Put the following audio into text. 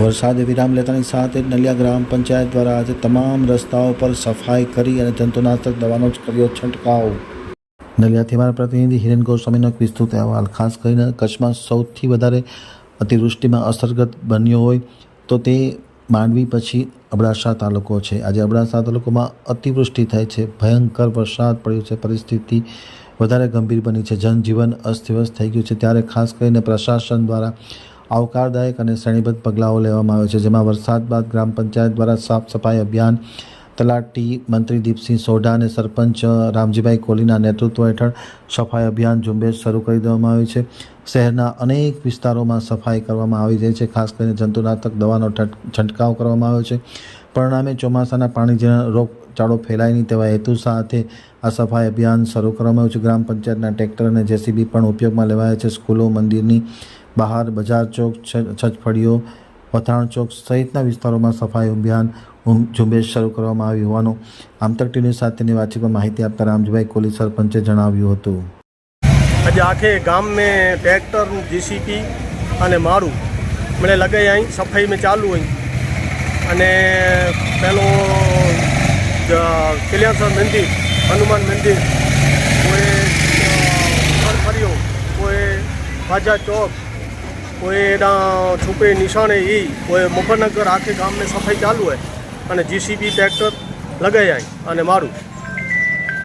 વરસાદે વિરામ લેતાની સાથે નલિયા ગ્રામ પંચાયત દ્વારા આજે તમામ રસ્તાઓ પર સફાઈ કરી અને જંતુનાશક દવાનો જ કર્યો છંટકાવ. નલિયાથી અમારા પ્રતિનિધિ હિરેન ગોસ્વામીનો એક વિસ્તૃત અહેવાલ. ખાસ કરીને કચ્છમાં સૌથી વધારે અતિવૃષ્ટિમાં અસરગ્રસ્ત બન્યો હોય તો તે માંડવી પછી અબડાસા તાલુકો છે. આજે અબડાસા તાલુકામાં અતિવૃષ્ટિ થાય છે. ભયંકર વરસાદ પડ્યો છે. પરિસ્થિતિ વધારે ગંભીર બની છે. જનજીવન અસ્તવ્યસ્ત થઈ ગયું છે. ત્યારે ખાસ કરીને પ્રશાસન દ્વારા આવકારદાયક અને શ્રેણીબદ્ધ પગલાઓ લેવામાં આવે છે. જેમાં વરસાદ બાદ ગ્રામ પંચાયત દ્વારા સાફ સફાઈ અભિયાન તલાટી મંત્રી દીપસિંહ સોઢા અને સરપંચ રામજીભાઈ કોહલીના નેતૃત્વ હેઠળ સફાઈ અભિયાન ઝુંબેશ શરૂ કરી દેવામાં આવી છે. શહેરના અનેક વિસ્તારોમાં સફાઈ કરવામાં આવી રહી છે. ખાસ કરીને જંતુનાશક દવાનો છંટકાવ કરવામાં આવ્યો છે. પરિણામે ચોમાસાના પાણી જેના રોગચાળો ફેલાય નહીં તેવા હેતુ સાથે આ સફાઈ અભિયાન શરૂ કરવામાં આવ્યું છે. ગ્રામ પંચાયતના ટ્રેક્ટર અને જેસીબી પણ ઉપયોગમાં લેવાયા છે. સ્કૂલો, મંદિરની બહાર, બજાર ચોક છજફળીઓ પથાણ ચોક સહિતના વિસ્તારોમાં સફાઈ અભિયાન ઝુંબેશ શરૂ કરવામાં આવ્યું હોવાનું આમતક ટીવી સાથેની વાતચીતમાં માહિતી આપતા રામજીભાઈ કોલી સરપંચે જણાવ્યું હતું. આજે આખે ગામ મેં ટ્રેક્ટર જીસીપી અને મારું મને લગાઈ અહીં સફાઈ મેં ચાલુ અહીં અને પેલો કિલ્યાસર મંદિર, હનુમાન મંદિર, કોઈ ફર્યો, કોઈ ભાજા ચોક કોઈ એના છુપે નિશાને એ કોઈ મુફરનગર આખે ગામને સફાઈ ચાલુ હોય અને જીસીબી ટ્રેક્ટર લગાઈ અહીં અને મારું.